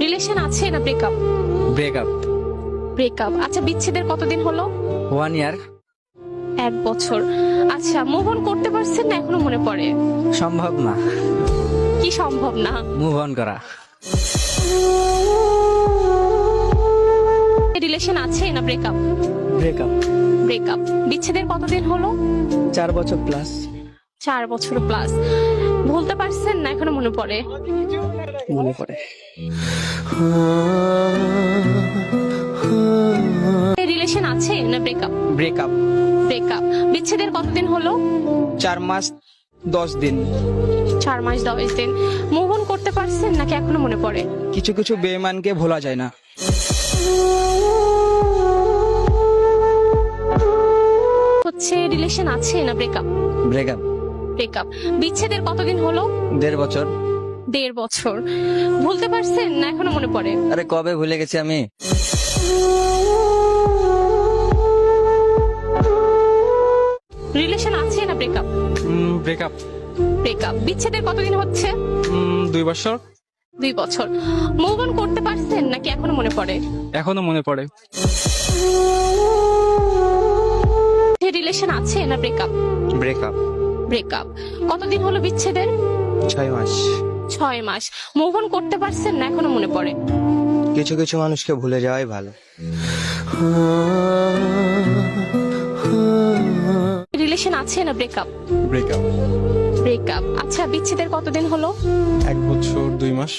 Relation আছে না breakup breakup breakup আচ্ছা বিচ্ছেদের কতদিন হলো? ওয়ান ইয়ার এক বছর। আচ্ছা মুভ অন করতে পারছেন না এখনও মনে পড়ে? সম্ভব না। কি সম্ভব না? মুভ অন করা। রিলেশন আছে না ব্রেকআপ ব্রেকআপ ব্রেকআপ বিচ্ছেদের কতদিন হলো? চার বছর প্লাস চার বছর প্লাস ভুলতে পারছেন না এখনও মনে পড়ে? মনে পড়ে। রিলেশন আছে না ব্রেকআপ ব্রেকআপ ব্রেকআপ বিচ্ছেদের কতদিন হলো? চার মাস দশ দিন। চার মাস দশ দিন। মুভ অন করতে পারছেন নাকি এখনও মনে পড়ে? কিছু কিছু বেমানকে ভোলা যায় না। হচ্ছে রিলেশন আছে না ব্রেকআপ ব্রেকআপ ব্রেকআপ বিচ্ছেদের কতদিন হলো? দেড় বছর। দেড় বছর। ভুলতে পারছেন না এখনও মনে পড়ে? আরে কবে ভুলে গেছি আমি? রিলেশন আছে না ব্রেকআপ ব্রেকআপ ব্রেকআপ বিচ্ছেদের কতদিন হচ্ছে? দুই বছর। দুই বছর। মুভ অন করতে পারছেন নাকি এখনও মনে পড়ে? এখনও মনে পড়ে। রিলেশন আছে না ব্রেকআপ ব্রেকআপ ব্রেকআপ কতদিন হলো বিচ্ছেদের? ছয় মাস। ছয় মাস। মুভ অন করতে পারছেন না এখনও মনে পড়ে? কিছু কিছু মানুষকে ভুলে যাওয়াই ভালো। রিলেশন আছে না ব্রেকআপ ব্রেকআপ ব্রেকআপ আচ্ছা বিচ্ছেদের কতদিন হলো? এক বছর দুই মাস।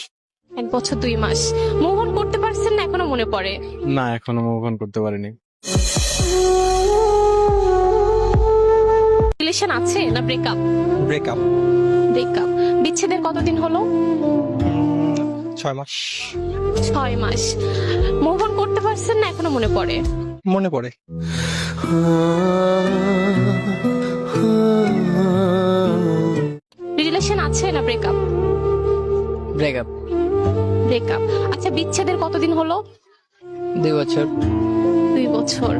এক বছর দুই মাস। মুভ অন করতে পারছেন না এখনও মনে পড়ে? না এখনও মুভ অন করতে পারিনি। রিলেশন আছে না ব্রেকআপ ব্রেকআপ ব্রেকআপ বিচ্ছেদের কতদিন হলো? ছয় মাস। ছয় মাস। মুভ অন করতে পারছেন না এখনও মনে পড়ে? মনে পড়ে। রিলেশন আছে না ব্রেকআপ ব্রেকআপ ব্রেকআপ আচ্ছা বিচ্ছেদের কতদিন হলো? দুই বছর। দুই বছর।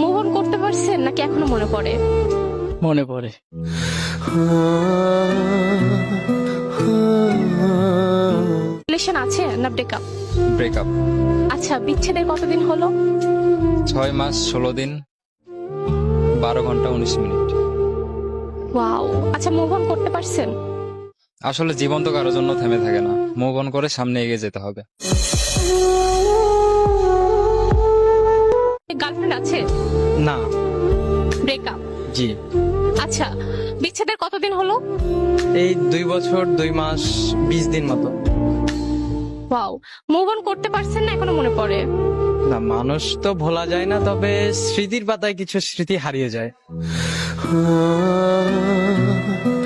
মুভ অন করতে পারছেন নাকি এখনও মনে পড়ে? মনে পড়ে। রিলেশন আছে না ব্রেকআপ ব্রেকআপ আচ্ছা বিচ্ছেদের কতদিন হলো? ছয় মাস ষোলো দিন বারো ঘণ্টা উনিশ মিনিট। ওয়াও আচ্ছা মুভ অন করতে পারছেন? আসলে জীবন তো কারোর জন্য থেমে থাকে না। মুভ অন করে সামনে এগিয়ে যেতে হবে। গার্লফ্রেন্ড আছে? না। ব্রেকআপ জি। আচ্ছা বিচ্ছেদের কতদিন হলো? এই দুই বছর দুই মাস বিশ দিন মতো। ওয়াও মুভ অন করতে পারছেন না এখনও মনে পড়ে? না মানুষ তো ভোলা যায় না তবে স্মৃতির পাতায় কিছু স্মৃতি হারিয়ে যায়।